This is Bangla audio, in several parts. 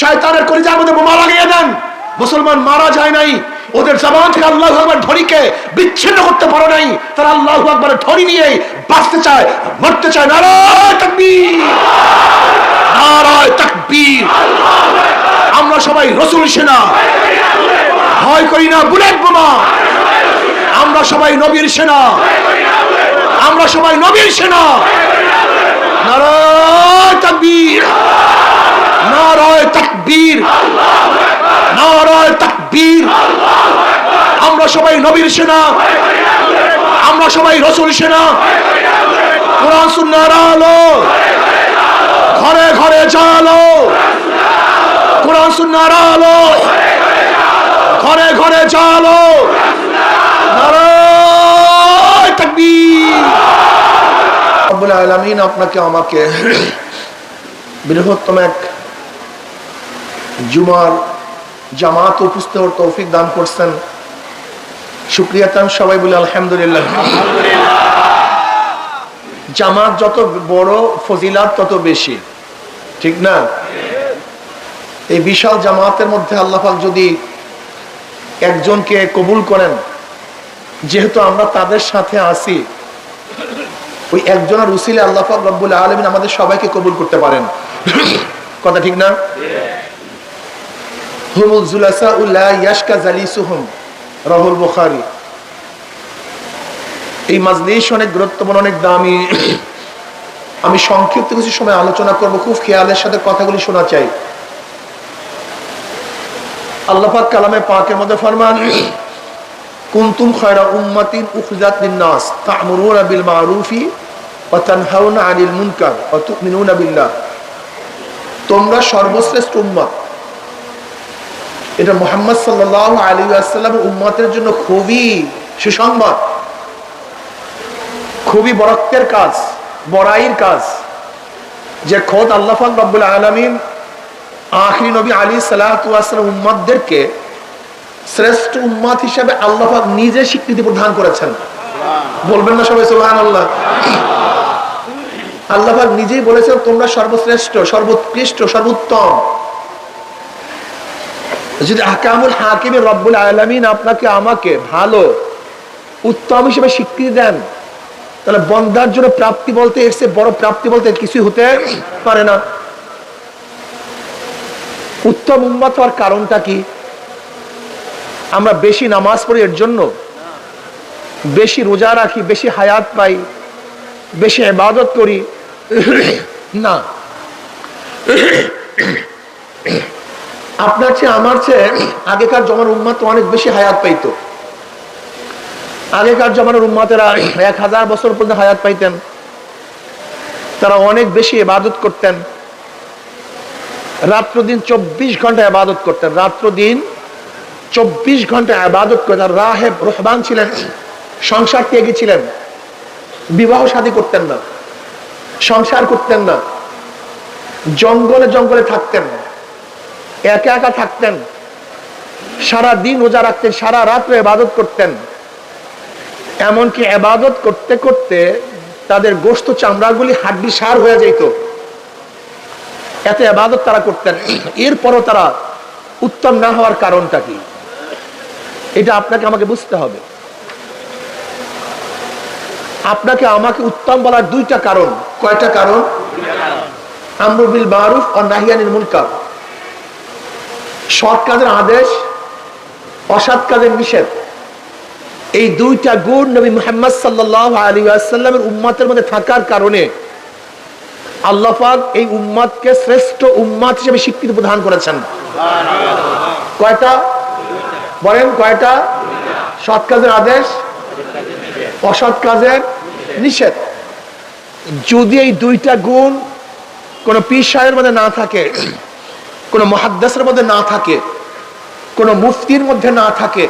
শয়তানের কলিজার মধ্যে বোমা লাগিয়ে দেন। মুসলমান মারা যায় নাই। ওদের জবান থেকে আল্লাহ আকবর ধরিকে বিচ্ছিন্ন করতে পারো নাই। তারা আল্লাহ আকবর ধরি নিয়ে বাঁচতে চায়, মরতে চায়। নারায় তাকবীর। নারায় তাকবীর। আমরা সবাই রসুল সেনা। ভয় করি না, বুলেট বোমা। আমরা সবাই নবীর সেনা। আমরা সবাই নবীর সেনা। নারায় তাকবীর। নারায় তাকবীর। নারায় তাকবীর। আমরা সবাই নবীর সেনা। আমরা সবাই রসুল সেনা। কোরআন সুন্নাহর আলো। ঘরে ঘরে জালো। কোরআন সুন্নাহর আলো। ঘরে ঘরে আলামিন আপনাকে আমাকে বৃহত্তম এক জুমার জামাত উপস্থিত হওয়ার তৌফিক দান করছেন। শুক্রিয়া তান সবাই বলে আলহামদুলিল্লাহ। জামাত যত বড় ফজিলাত তত বেশি। ঠিক না? এই বিশাল জামাতের মধ্যে আল্লাহাক যদি একজনকে কবুল করেন, যেহেতু আমরা তাদের সাথে আসি ওই একজনের উসিলে আল্লাহাক রব্বুল আলমিন আমাদের সবাইকে কবুল করতে পারেন। কথা ঠিক না? এই অনেক গুরুত্বপূর্ণ, অনেক দামি। আমি সংক্ষিপ্ত কিছু সময় আলোচনা করব, খুব খেয়ালের সাথে কথাগুলি শোনা চাই। কালামে পাকের মধ্যে ফরমান, কুনতুম খয়রা উম্মাতিন উখরিজাত লিন-নাস, তা'মুরুনা বিল মা'রুফি ওয়া 'আনিল মুনকার ওয়া বিল্লাহ। তোমরা সর্বশ্রেষ্ঠ উম্মত। এটা মুহাম্মদ সাল্লাল্লাহু আলাইহি ওয়াসাল্লামের উম্মতের জন্য খুবই সুসংবাদ। খুবই বরক্তের কাজ, বড়াইয়ের কাজ। যে খোদ আল্লাহ রব্বুল আলমিন আখরি নবী আলী সালাম উম্মাদদেরকে শ্রেষ্ঠ উম্মাদ হিসাবে আল্লাহ নিজে স্বীকৃতি প্রদান করেছেন। বলবেন না সবাই সুহান আল্লাহ আল্লাহ নিজেই বলেছেন, তোমরা সর্বশ্রেষ্ঠ, সর্বোৎকৃষ্ট, সর্বোত্তম। যদি আকামুল হাকিমের রব্বুল আলমিন আপনাকে আমাকে ভালো, উত্তম হিসেবে স্বীকৃতি দেন, তাহলে বন্ধার জন্য প্রাপ্তি বলতে এসছে বড় প্রাপ্তি বলতে কিছুই হতে পারে না। উত্তম উম্মাত হওয়ার কারণটা কি? আমরা বেশি নামাজ পড়ি এর জন্য, বেশি রোজা রাখি, বেশি হায়াত পাই, বেশি ইবাদত করি। না। আপনার চেয়ে, আমার চেয়ে আগেকার জমার উম্মাত অনেক বেশি হায়াত পাইতো। আগেকার জমানোর উম্মাতেরা এক হাজার বছর পর্যন্ত হায়াত পাইতেন। তারা অনেক বেশি এবাদত করতেন। রাত্র দিন চব্বিশ ঘণ্টা আবাদত করতেন। রাত্র দিন চব্বিশ ঘণ্টা আবাদত করতেন রাহেব রহবান ছিলেন, সংসার ত্যাগী ছিলেন। বিবাহ শাদী করতেন না, সংসার করতেন না, জঙ্গলে জঙ্গলে থাকতেন একা একা থাকতেন। সারা দিন রোজা রাখতেন, সারা রাত্রে আবাদত করতেন। এমনকি আবাদত করতে করতে তাদের গোস্ত চামড়াগুলি হাড্ডি সার হয়ে যেত এত আবাদত তারা করতেন। এরপরও তারা উত্তম না হওয়ার কারণটা কি? এটা আপনাকে আমাকে বুঝতে হবে। আপনাকে আমাকে উত্তম বলার দুইটা কারণ। কয়টা কারণ? আমরুবিল মারুফ আর নাহিয়ানিল মুনকার। সৎ কাজের আদেশ, অসৎ কাজের নিষেধ। এই দুইটা গুণ নবী মোহাম্মদ সাল্লাহ আলী আসাল্লামের উম্মাতের মধ্যে থাকার কারণে আল্লাহাক এই উম্মাদকে শ্রেষ্ঠ উম্মাদ হিসেবে স্বীকৃতি প্রদান করেছেন। কয়টা? বলেন কয়টা? সৎ কাজের আদেশ, অসৎ কাজের নিষেধ। যদি এই দুইটা গুণ কোন পীর সাহেবের মধ্যে না থাকে কোন মহাদ্দাসের মধ্যে না থাকে, কোন মুফতির মধ্যে না থাকে,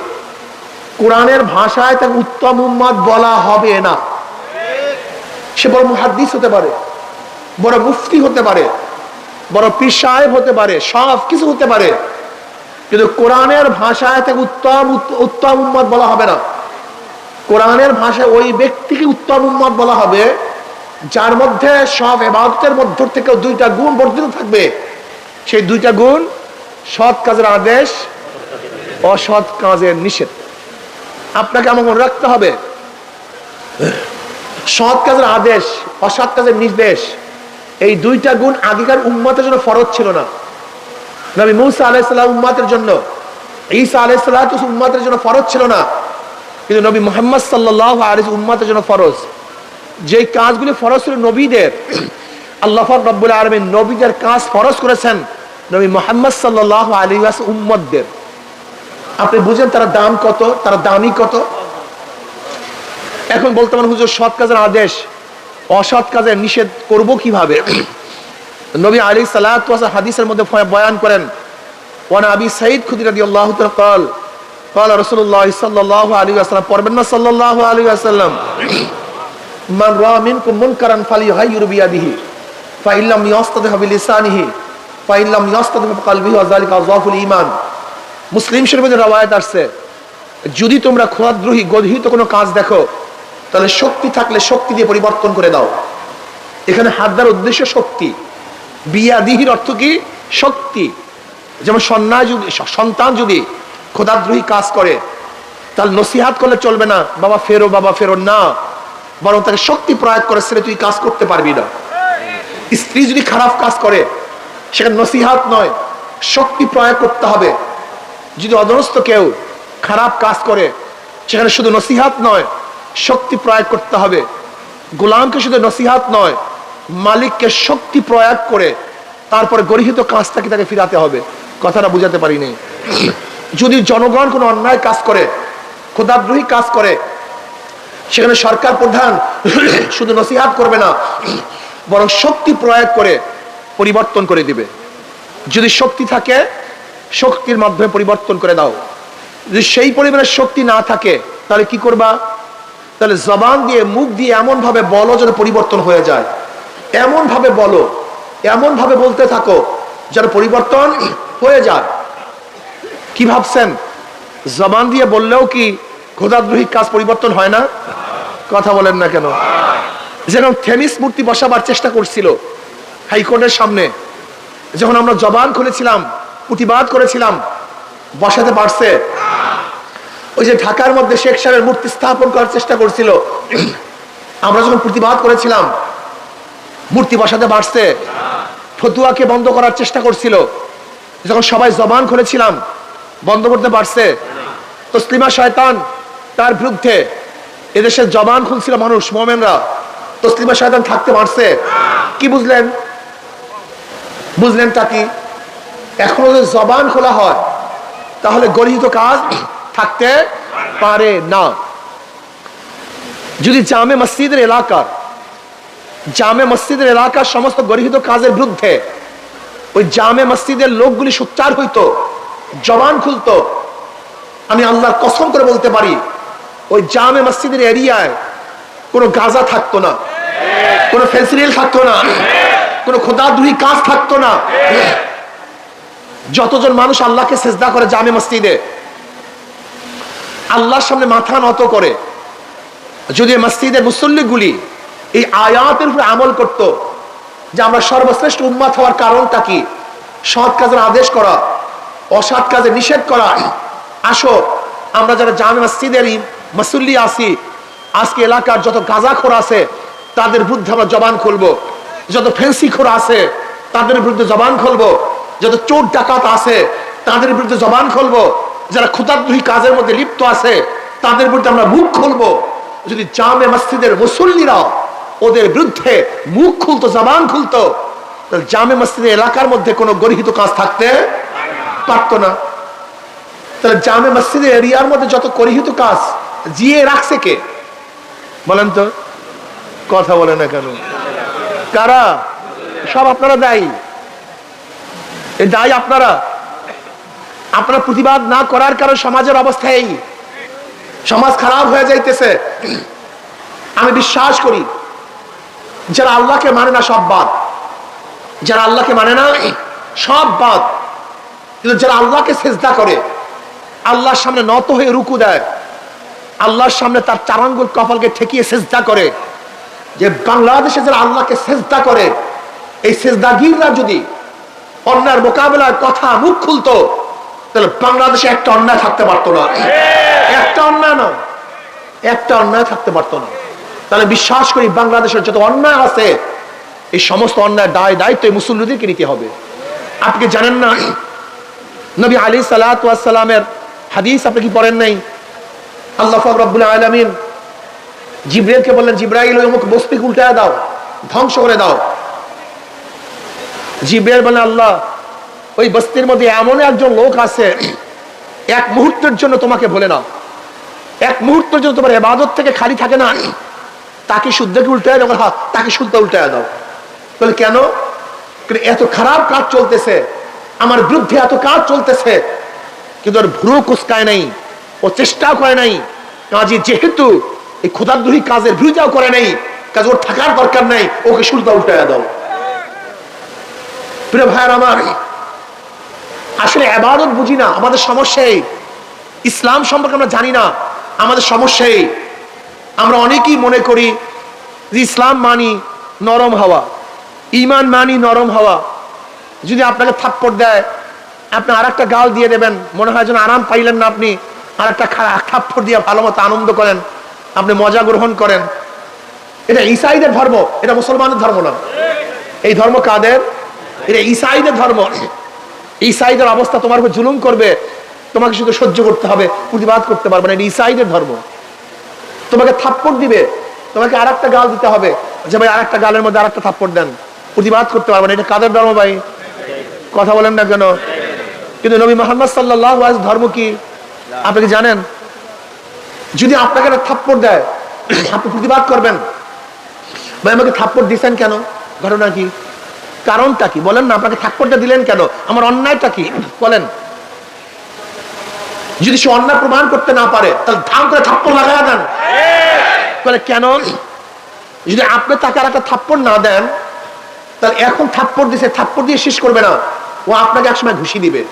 কোরআনের ভাষায় তাকে উত্তম উম্মাদ বলা হবে না। সে বড় মুহাদ্দিস হতে পারে, বড় মুফতি হতে পারে, বড় পীর সাহেব হতে পারে, সব কিছু হতে পারে, কিন্তু কোরআনের ভাষায় তাকে উত্তম উত্তম উম্মত বলা হবে না। কোরআনের ভাষায় ওই ব্যক্তিকে উত্তম উম্মত বলা হবে, যার মধ্যে সব এবাদতের মধ্য থেকে দুইটা গুণ বর্ধিত থাকবে। সেই দুইটা গুণ, সৎ কাজের আদেশ, অসৎ কাজের নিষেধ। আপনাকে আমার মনে রাখতে হবে, সৎ কাজের আদেশ, অসৎ কাজের নির্দেশ, এই দুইটা গুণ আগেকার উম্মতের জন্য ফরজ ছিল না। নবী মুসা আলাইসাল্লাম উম্মাতের জন্য, ঈসা আলাইসাল্লাহ উম্মাতের জন্য ফরজ ছিল না। কিন্তু নবী মোহাম্মদ সাল্লাহ আলিস উম্মাতের জন্য ফরজ। যে কাজগুলি ফরজ ছিল নবীদের, আল্লাহ রব্বুল আলমী নবীদের কাজ ফরজ করেছেন। নবী মোহাম্মদ সাল্লাহ আলী উম্মতদের আপনি বুঝেন তারা দাম কত তারা দামি কত এখন বলতে পারেন হুজুর সৎ কাজের আদেশ অসৎ কাজের নিষেধ করব কিভাবে নবী আলী সালাত হাদিসের মধ্যে বয়ান করেন ওয়ান আবি সাইদ খুদি রাদি আল্লাহ قال قال رسول الله صلى الله عليه وسلم পড়বেন না সাল্লাল্লাহু আলাইহি ওয়াসাল্লাম মান রা মিনকুম মুনকারান ফালিয়ুগাইয়ির বিয়াদিহি ফাইন লাম ইয়াস্তাদিহ বিলিসানিহি মুসলিম শরীফের রওয়ায়াত আসছে। যদি তোমরা ক্ষুদ্রোহী গর্হিত কোনো কাজ দেখো, তাহলে শক্তি থাকলে শক্তি দিয়ে পরিবর্তন করে দাও। এখানে হাত দেওয়ার উদ্দেশ্য শক্তি। বিয়াদিহির অর্থ কি? শক্তি। যেমন সন্ন্যায় যদি সন্তান যদি খোদাদ্রোহী কাজ করে, তাহলে নসিহাত করলে চলবে না, বাবা ফেরো বাবা ফেরো না। বরং তাকে শক্তি প্রয়োগ করে, সেটা তুই কাজ করতে পারবি না। স্ত্রী যদি খারাপ কাজ করে সেখানে নসিহাত নয়, শক্তি প্রয়োগ করতে হবে। যদি অধনস্থ কেউ খারাপ কাজ করে, সেখানে শুধু নসিহাত নয়, শক্তি প্রয়োগ করতে হবে। গোলামকে শুধু নসিহাত নয়, মালিককে শক্তি প্রয়োগ করে তারপরে গরিহিত কাজটাকে তাকে ফিরাতে হবে। কথাটা বুঝাতে পারিনি। যদি জনগণ কোনো অন্যায় কাজ করে ক্ষুদাদ্রোহী কাজ করে, সেখানে সরকার প্রধান শুধু নসিহাত করবে না, বরং শক্তি প্রয়োগ করে পরিবর্তন করে দিবে। যদি শক্তি থাকে, শক্তির মাধ্যমে পরিবর্তন করে দাও। যদি সেই পরিমাণের শক্তি না থাকে, তাহলে কি করবা? তাহলে জবান দিয়ে, মুখ দিয়ে এমন ভাবে বলো যেন পরিবর্তন হয়ে যায়। এমন ভাবে বলো এমন ভাবে বলতে থাকো যেন পরিবর্তন হয়ে যায়। কি ভাবছেন? জবান দিয়ে বললেও কি খোদাদ্রোহী কাজ পরিবর্তন হয় না? কথা বলেন না কেন। যেরকম থেমিস মূর্তি বসাবার চেষ্টা করছিল হাইকোর্টের সামনে। যখন আমরা জবান খুলেছিলাম, প্রতিবাদ করেছিলাম, বসাতে পারছে। ওই যে ঢাকার মধ্যে শেখ সাহেবের মূর্তি স্থাপন করার চেষ্টা করছিল। আমরা যখন প্রতিবাদ করেছিলাম, মূর্তি বসাতে পারছে। ফতুয়াকে বন্ধ করার চেষ্টা করছিল। যখন সবাই জবান খুলেছিলাম, বন্ধ করতে পারছে। তসলিমা শয়তান তার বিরুদ্ধে এদেশের জবান খুলছিল মানুষ, মোমেনরা। তসলিমা শয়তান থাকতে পারছে। কি বুঝলেন? বুঝলেন তা কি? এখনও যদি জবান খোলা হয়, তাহলে গরিহিত কাজ থাকতে পারে না। যদি জামে মসজিদের এলাকার জামে মসজিদের এলাকার সমস্ত গরিহিত কাজের বিরুদ্ধে ওই জামে মসজিদের লোকগুলি সোচ্চার হইতো, জবান খুলতো, আমি আল্লাহর কসম করে বলতে পারি, ওই জামে মসজিদের এরিয়ায় কোনো গাজা থাকতো না, কোনো ফেন্সিরিল থাকতো না। কোনো খোদাদ্রোহী কাজ থাকতো না। যতজন মানুষ আল্লাহকে সেজদা করে জামে মসজিদে, আল্লাহর সামনে মাথা নত করে, যদি মসজিদের মুসল্লিগুলি এই আয়াতের উপরে আমল করত যে আমরা সর্বশ্রেষ্ঠ উন্মাত হওয়ার কারণটা কি? সৎ কাজের আদেশ করা, অসৎ কাজে নিষেধ করা। আসো, আমরা যারা জামে মসজিদের মুসল্লি আসি আজকে এলাকার যত গাঁজাখোর আছে, তাদের বিরুদ্ধে আমরা জবান খুলবো। যত ফেন্সি খোর আছে, তাদের বিরুদ্ধে জবান খুলবো। যত চোর ডাকাত আছে, তাদের বিরুদ্ধে জবান খুলবো। যারা ক্ষুদাদ্রোহী কাজের মধ্যে লিপ্ত আছে, তাদের বিরুদ্ধে আমরা মুখ খুলবো। যদি জামে মসজিদের মুসল্লিরা ওদের বিরুদ্ধে মুখ খুলতো, জবান খুলতো, তাহলে জামে মসজিদের এলাকার মধ্যে কোনো গরিহিত কাজ থাকতে পারত না। তাহলে জামে মসজিদের এরিয়ার মধ্যে যত গরিহিত কাজ, জিয়ে রাখছে কে? বলেন তো, কথা বলে না কেন? কারা? সব আপনারা দায়ী। এই দায়ী আপনারা। আপনারা প্রতিবাদ না করার কারণে সমাজের অবস্থা এই। সমাজ খারাপ হয়ে যাইতেছে। আমি বিশ্বাস করি, যারা আল্লাহকে মানে না সব বাদ। যারা আল্লাহকে মানে না সব বাদ। কিন্তু যারা আল্লাহকে সেজদা করে, আল্লাহর সামনে নত হয়ে রুকু দেয়, আল্লাহর সামনে তার চারাঙ্গুল কপালকে ঠেকিয়ে সেজদা করে যে বাংলাদেশে যারা আল্লাহকে সেজদা করে, এই সেজদাগিররা যদি অন্যায়ের মোকাবেলায় কথা মুখ খুলতো, তাহলে বাংলাদেশে একটা অন্যায় থাকতে পারতো না। একটা অন্যায় না একটা অন্যায় থাকতে পারতো না। তাহলে বিশ্বাস করি, বাংলাদেশের যত অন্যায় আছে, এই সমস্ত অন্যায় দায় দায়িত্ব এই মুসল্লিদেরকে নিতে হবে। আপনি জানেন না, নবী আলী সালাতামের হাদিস আপনি কি পড়েন নাই? আল্লাহ রব্বুল আলমিন জিব্রাইলকে বললেন, জিব্রাইল, ওই অমুক বস্তিকে উল্টায় দাও, ধ্বংস করে দাও। জিব্রাইল বলেন আল্লাহ, ওই বস্তির মধ্যে এমন একজন লোক আছে, এক মুহূর্তের জন্য তোমাকে বলে না এক মুহূর্তের জন্য তোমার এবাদত থেকে খালি থাকে না, তাকে শুদ্ধকে উল্টায় দাও হ্যাঁ তাকে শুদ্ধ উল্টায় দাও। বলে, কেন? এত খারাপ কাজ চলতেছে, আমার বিরুদ্ধে এত কাজ চলতেছে, কিন্তু ওর ভুরু কুসকায় নাই, ও চেষ্টাও করে নাই। কাজে যেহেতু এই ক্ষুদাদ্রোহী কাজের বিরোধিতাও করে নাই, কাজ ওর থাকার দরকার নাই, ওকে শুল্কা উল্টায় দাও। প্রিয় ভাইয়ার আমার, আসলে আবাদত বুঝি না, আমাদের সমস্যাই ইসলাম সম্পর্কে আমরা জানি না, আমাদের সমস্যাই আমরা অনেকেই মনে করি যে ইসলাম মানি নরম হওয়া ইমান মানি নরম হওয়া। যদি আপনাকে থাপ্পড় দেয়, আপনি আর একটা গাল দিয়ে দেবেন, মনে হয় যেন আরাম পাইলেন না আপনি আর একটা থাপ্পড় দিয়ে ভালো মতো আনন্দ করেন। আপনি মজা গ্রহণ করেন। এটা ইসাইদের ধর্ম, এটা মুসলমানের ধর্ম না। এই ধর্ম কাদের? এটা ইসাইদের ধর্ম। ইসাইদের অবস্থা তোমার উপর জুলুম করবে। তোমাকে শুধু সহ্য করতে হবে, প্রতিবাদ করতে পারবে না। এটা ইসাইদের ধর্ম। তোমাকে থাপ্পড় দিবে। তোমাকে আর একটা গাল দিতে হবে। যে ভাই আর একটা গালের মধ্যে আর একটা থাপ্পড় দেন। প্রতিবাদ করতে পারবে না। এটা কাদের ধর্ম ভাই? কথা বলেন না কেন? কিন্তু নবী মোহাম্মদ সাল্লাহ ধর্ম কি? আপনি কি জানেন? যদি আপনাকে একটা থাপ্পড় দেয়, আপনি প্রতিবাদ করবেন। ভাই, আমাকে থাপ্পড় দিচ্ছেন কেন? ঘটনা কি? কারণটা কি? বলেন না, আপনাকে থাপ্পড়টা দিলেন কেন? আমার অন্যায়টা কি? বলেন। যদি সে অন্যায় প্রমাণ করতে না পারে, তাহলে ধাম করে থাপ্পড় লাগায় দেন। বলে, কেন? যদি আপনি তাকে আর একটা থাপ্পড় না দেন, তাহলে এখন থাপ্পড় দিছে থাপ্পড় দিয়ে শেষ করবে না। ও আপনাকে একসময় ঘুষি দিবে।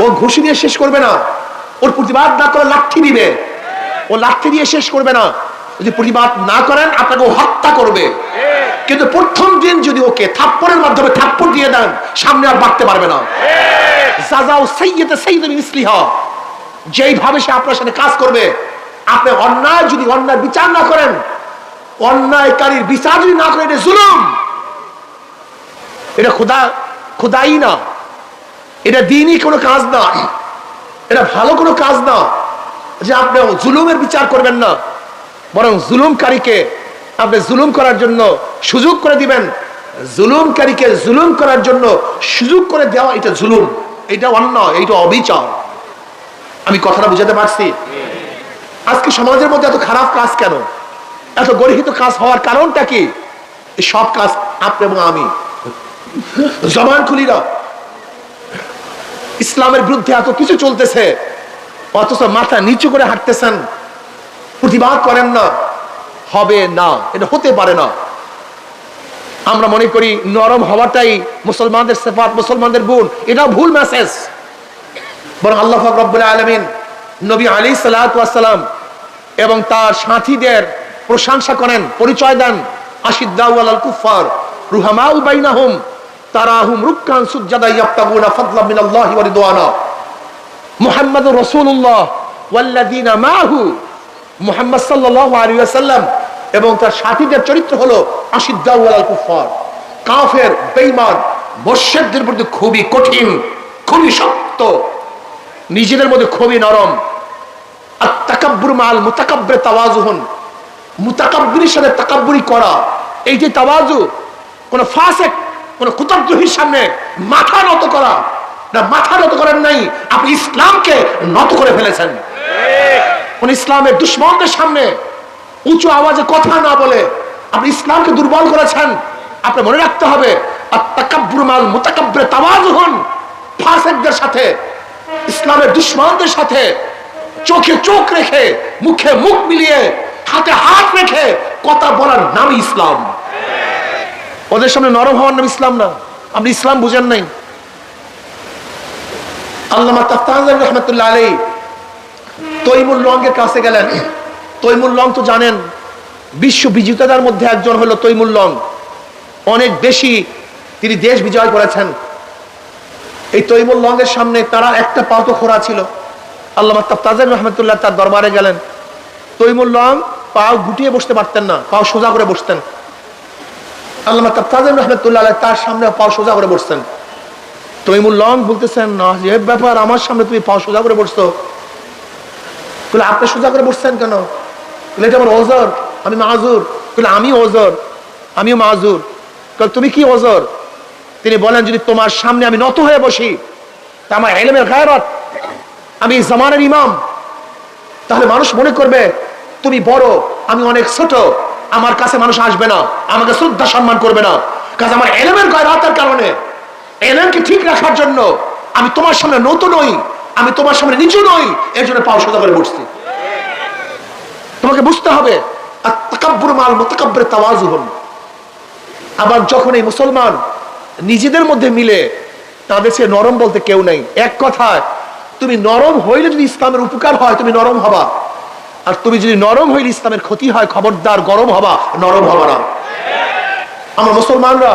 ও ঘুষি দিয়ে শেষ করবে না। ওর প্রতিবাদ না করে লাঠি দিবে। ও লাঠি দিয়ে শেষ করবে না। যদি প্রতিবাদ না করেন, আপনাকে ও হত্যা করবে। কিন্তু প্রথম দিন যদি ওকে থাপ্পড়ের মাধ্যমে থাপ্পড় দিয়ে দেন, সামনে আর বাড়তে পারবে না। সাজাও সাইয়েতে সাইয়েদ মিসলিহা, যেইভাবে সে আপনার সাথে কাজ করবে, আপনি অন্যায় যদি অন্যায় বিচার না করেন, অন্যায়কারীর বিচার যদি না করেন, এটা জুলুম। এটা খোদা, খোদাই না। এটা দিনই কোনো কাজ না। এটা ভালো কোনো কাজ না। যে আপনি জুলুমের বিচার করবেন না, বরং জুলুমকারীকে আপনি জুলুম করার জন্য সুযোগ করে দিবেন। জুলুমকারীকে জুলুম করার জন্য সুযোগ করে দেওয়া এটা জুলুম, এটা অন্যায়, এটা অবিচার। আমি কথাটা বুঝাতে পারছি? আজকে সমাজের মধ্যে এত খারাপ কাজ কেন? এত গরিহিত কাজ হওয়ার কারণটা কি? সব কাজ আপনি এবং আমি। জমান খুলিরা ইসলামের বিরুদ্ধে এত কিছু চলতেছে। অথচ মাথা নিচু করে হাঁটতেছেন। প্রতিবাদ করেন না। হবে না। এটা হতে পারে না। আমরা মনে করি নরম হওয়াটাই মুসলমানদের সেফাত, মুসলমানদের গুণ। এটা ভুল মেসেজ বরং আল্লাহ রব্বুল আলমিন নবী আলী সালাম এবং তার সাথীদের প্রশংসা করেন, পরিচয় দেন। আশিদ্দাউল কুফার রুহামাউ বাইনাহুম, তারাহুম রুক্কান সুজ্জাদা ইয়াবতাগুনা ফাদলা মিনাল্লাহি ওয়া রিদওয়ানা। মুহাম্মাদুর রাসূলুল্লাহ ওয়াল্লাযিনা মাহু মুহাম্মদ সাল্লাল্লাহু আলাইহি এবং তার সাথীদের চরিত্র হলো আশিদ্দাউল কুফার কাফের, বেঈমান মুশরিকদের প্রতি খুবই কঠিন, খুবই শক্ত, নিজেদের মধ্যে খুবই নরম। আর তাকাব্বুর মাল মুতাকাব্বির তাওয়াজুহুন, মুতাকাব্বিরের সাথে তাকাব্বুরি করা, এই যে তাওয়াজু, কোন ফাসেক, কোন কুতাব্দ্রোহীর সামনে মাথা নত করা না, মাথা নত করেন নাই। আপনি ইসলামকে নত করে ফেলেছেন। কোন ইসলামের দুশ্মনদের সামনে উঁচু আওয়াজে কথা না বলে আপনি ইসলামকে দুর্বল করেছেন। আপনি মনে রাখতে হবে ফাসেকদের সাথে, ইসলামের দুশ্মনদের সাথে চোখে চোখ রেখে, মুখে মুখ মিলিয়ে, হাতে হাত রেখে কথা বলার নাম ইসলাম। ওদের সামনে নরম হওয়ার নাম ইসলাম না। আপনি ইসলাম বুঝেন নাই। আল্লামা তাফতাহান রহমতুল্লাহ আলী তৈমুল লঙ্গের কাছে গেলেন। তৈমুল লং তো জানেন, বিশ্ব বিজেতাদের মধ্যে একজন হলো তৈমুল লং। অনেক বেশি তিনি দেশ বিজয় করেছেন। এই তৈমুল লঙ্গের সামনে তারা একটা পা তো খোরা ছিল। আল্লাহ তাজের রহমতুল্লাহ তার দরবারে গেলেন। তৈমুল লং পা গুটিয়ে বসতে পারতেন না, পাও সোজা করে বসতেন। আল্লাহ তাজের রহমতুল্লাহ তার সামনে পাও সোজা করে বসতেন। তৈমুল লং বলতেছেন না যে ব্যাপার আমার সামনে তুমি পাও সোজা করে বসতো বলে আপনি সোজা করে বসছেন কেন? বলে এটা আমার ওজর আমি মাজুর বলে আমি ওজর আমিও মাজুর বলে, তুমি কি ওজর? তিনি বলেন যদি তোমার সামনে আমি নত হয়ে বসি তা আমার এলেমের গায়রত আমি জামানের ইমাম। তাহলে মানুষ মনে করবে তুমি বড় আমি অনেক ছোট আমার কাছে মানুষ আসবে না আমাকে শ্রদ্ধা সম্মান করবে না কাজ আমার এলেমের গায়রাতের কারণে। এলেমকে ঠিক রাখার জন্য আমি তোমার সামনে নত নই, আমি তোমার সামনে নিচু নই, এর জন্য পাও সোজা করে বসছি। তোমাকে বুঝতে হবে আবার যখন এই মুসলমান নিজেদের মধ্যে মিলে তাদের সে নরম বলতে কেউ নাই। এক কথায়, তুমি নরম হইলে যদি ইসলামের উপকার হয়, তুমি নরম হবা। আর তুমি যদি নরম হইলে ইসলামের ক্ষতি হয়, খবরদার গরম হবা, নরম হবা না। আমরা মুসলমানরা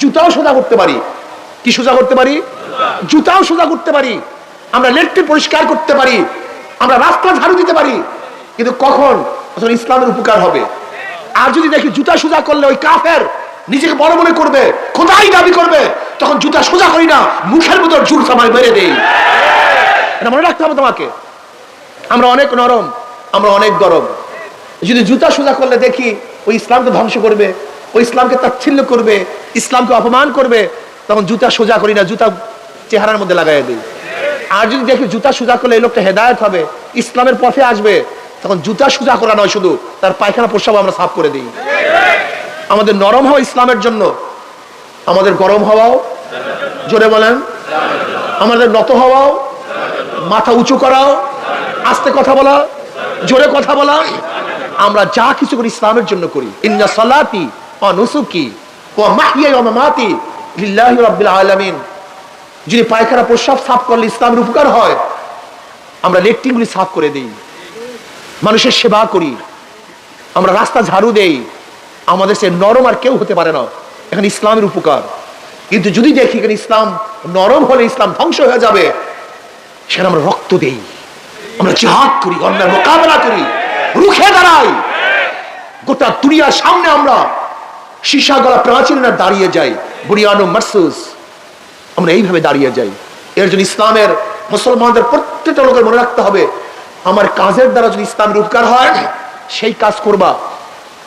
জুতাও সোজা করতে পারি কি সোজা করতে পারি? জুতাও সোজা করতে পারি। আমরা লেট্রিন পরিষ্কার করতে পারি। আমরা রাস্তা ঝাড়ু দিতে পারি। কিন্তু কখন? ইসলামের উপকার হবে। আর যদি দেখি জুতা সোজা করলে ওই কাফের নিজেকে বড় মনে করবে, খোদাই দাবি করবে, তখন জুতা সোজা করি না, মুখের মতো জুর সময় মেরে দেই। এটা মনে রাখতে হবে তোমাকে। আমরা অনেক নরম, আমরা অনেক গরম। যদি জুতা সোজা করলে দেখি ওই ইসলামকে ধ্বংস করবে, ওই ইসলামকে তাচ্ছিল্য করবে, ইসলামকে অপমান করবে তখন জুতা সোজা করি না, জুতা চেহারার মধ্যে লাগাই দিই। আর যদি দেখি জুতা সোজা করলে এই লোকটা হেদায়ত হবে, ইসলামের পথে আসবে, তখন জুতা সোজা করা নয় শুধু, তার পায়খানা প্রস্রাব আমরা সাফ করে দিই। আমাদের নরম হওয়া ইসলামের জন্য, আমাদের গরম হওয়াও, জোরে বলেন, আমাদের নত হওয়াও, মাথা উঁচু করাও, আস্তে কথা বলা, জোরে কথা বলা, আমরা যা কিছু করি ইসলামের জন্য করি। ইন্না সালাতি ও নুসুকি ও মাহিয়াই ও মামাতি যদি পায়খানা প্রস্রাব সাফ করলে ইসলামের উপকার হয়, আমরা লেট্রিনগুলি সাফ করে দেই। মানুষের সেবা করি। আমরা রাস্তা ঝাড়ু দেই। আমাদের সে নরম আর কেউ হতে পারে না। এখানে ইসলামের উপকার। কিন্তু যদি দেখি এখানে ইসলাম নরম হলে ইসলাম ধ্বংস হয়ে যাবে, সেখানে আমরা রক্ত দেই। আমরা জিহাদ করি, অন্যায় মোকাবেলা করি। রুখে দাঁড়াই। গোটা দুনিয়ার সামনে আমরা সীসা গলা প্রাচীর না দাঁড়িয়ে যাই বুড়িয়ানো মারসুস। আমরা এইভাবে দাঁড়িয়ে যাই। এর জন্য ইসলামের মুসলমানদের প্রত্যেকটা লোকের মনে রাখতে হবে, আমার কাজের দ্বারা যদি ইসলামের উপকার হয়, সেই কাজ করবা।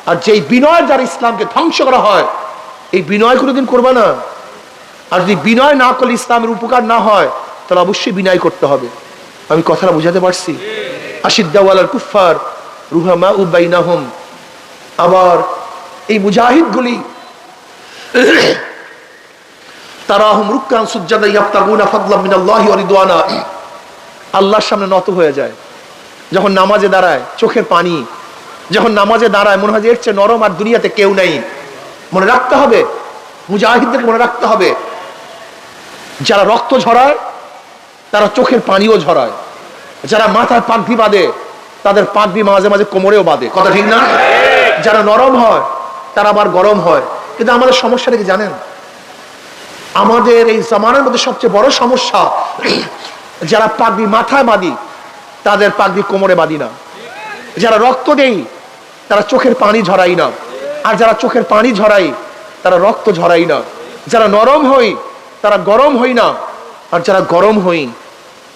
আর যেই বিনয় দ্বারা ইসলামকে ধ্বংস করা হয়, এই বিনয় কোনোদিন করবা না। আর যদি বিনয় না করলে ইসলামের উপকার না হয়, তাহলে অবশ্যই বিনয় করতে হবে। আমি কথাটা বুঝাতে পারছি। আশিদ্দাওয়ালার কুফার রুহামা উবাইনাহম আবার এই মুজাহিদগুলি তারাহুম রুক্কান সুজ্জাদা ইয়াফতাগুনা ফাদলাম মিনাল্লাহি ওয়া আল্লাহর সামনে নত হয়ে যায়। যখন নামাজে দাঁড়ায়, চোখের পানি। যখন নামাজে দাঁড়ায়, মনে হয় যে এর চেয়ে নরম আর দুনিয়াতে কেউ নেই। মনে রাখতে হবে মুজাহিদদের মনে রাখতে হবে, যারা রক্ত ঝরায়, তারা চোখের পানিও ঝরায়। যারা মাথায় পাগড়ি বাঁধে, তাদের পাগড়ি মাঝে মাঝে কোমরেও বাঁধে। কথা ঠিক না? যারা নরম হয় তারা আবার গরম হয়। কিন্তু আমাদের সমস্যাটা কি জানেন? আমাদের এই জামানের মধ্যে সবচেয়ে বড় সমস্যা, যারা পাগড়ি মাথায় বাঁধি, তাদের পাগড়ি কোমরে বাঁধি না। যারা রক্ত দেই, তারা চোখের পানি ঝরাই না। আর যারা চোখের পানি ঝরাই, তারা রক্ত ঝরাই না। যারা নরম হই, তারা গরম হই না। আর যারা গরম হই,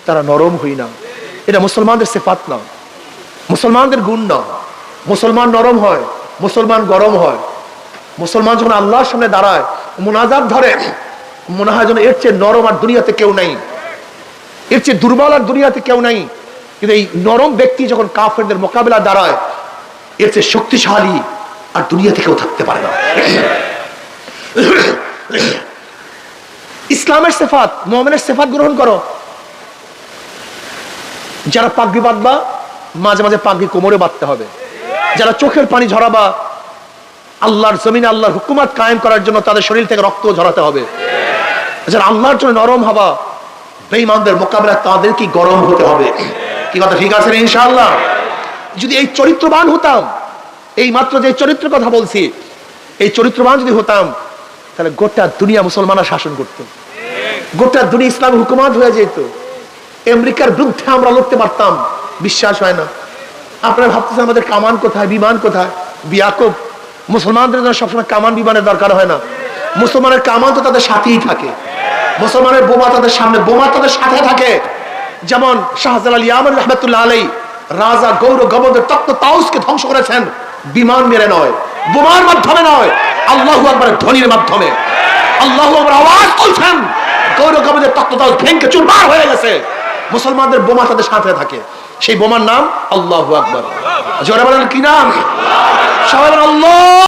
তারা নরম হই না। এটা মুসলমানদের সেফাত না। মুসলমানদের গুণ না। মুসলমান নরম হয় মুসলমান গরম হয়। মুসলমান যখন আল্লাহর সামনে দাঁড়ায়, মোনাজাত ধরে মনে হয় যেন এর চেয়ে নরম আর দুনিয়াতে কেউ নাই। এর চেয়ে দুর্বল আর দুনিয়াতে কেউ নাই। কিন্তু এই নরম ব্যক্তি যখন কাফেরদের মোকাবেলা দাঁড়ায়, এর চেয়ে শক্তিশালী আর দুনিয়াতে কেউ থাকতে পারে না। ইসলামের সেফাত মোহামেনের সেফাত গ্রহণ করো। যারা পাগড়ি বাঁধবা, মাঝে মাঝে পাগড়ি কোমরে বাঁধতে হবে। যারা চোখের পানি ঝরাবা, আল্লাহর জমিনে আল্লাহর হুকুমাত কায়েম করার জন্য তাদের শরীর থেকে রক্ত ঝরাতে হবে। যারা আল্লাহর জন্য নরম হবা, বেঈমানদের মোকাবেলা তাদের কি গরম হতে হবে? কি কথা ঠিক আছে ইনশাআল্লাহ? যদি এই চরিত্রবান হতাম, এই মাত্র যে চরিত্র কথা বলছি, এই চরিত্রবান যদি হতাম, তাহলে গোটা দুনিয়া মুসলমানরা শাসন করত। গোটা দুনিয়া ইসলাম হুকুমাত হয়ে যেত। আমেরিকার বিরুদ্ধে আমরা লড়তে পারতাম, বিশ্বাস হয় না। আপনারা ভাবতেছেন আমাদের কামান কোথায়, বিমান কোথায়? বিয়াকুব, মুসলমানদের জন্য সবসময় কামান বিমানের দরকার হয় না। মুসলমানের কামান তো তাদের সাথেই থাকে। মুসলমানের বোমা তাদের সামনে, বোমা তাদের সাথে থাকে। যেমন শাহজালাল রহমতুল্লাহ আলাই রাজা গৌর তত্ত্ব তাউসকে ধ্বংস করেছেন। বিমান মেরে নয়, বোমার মাধ্যমে নয়, আল্লাহ ধ্বনির মাধ্যমে। আল্লাহ আওয়াজ তুলছেন। গৌর গবদের তত্ত্ব তাউস ভেঙ্গে চুরমার হয়ে গেছে। মুসলমানদের বোমা তাদের সাথে থাকে। সেই বোমার নাম আল্লাহ আকবর। জোরে বলেন কি নাম? সবাই আল্লাহ।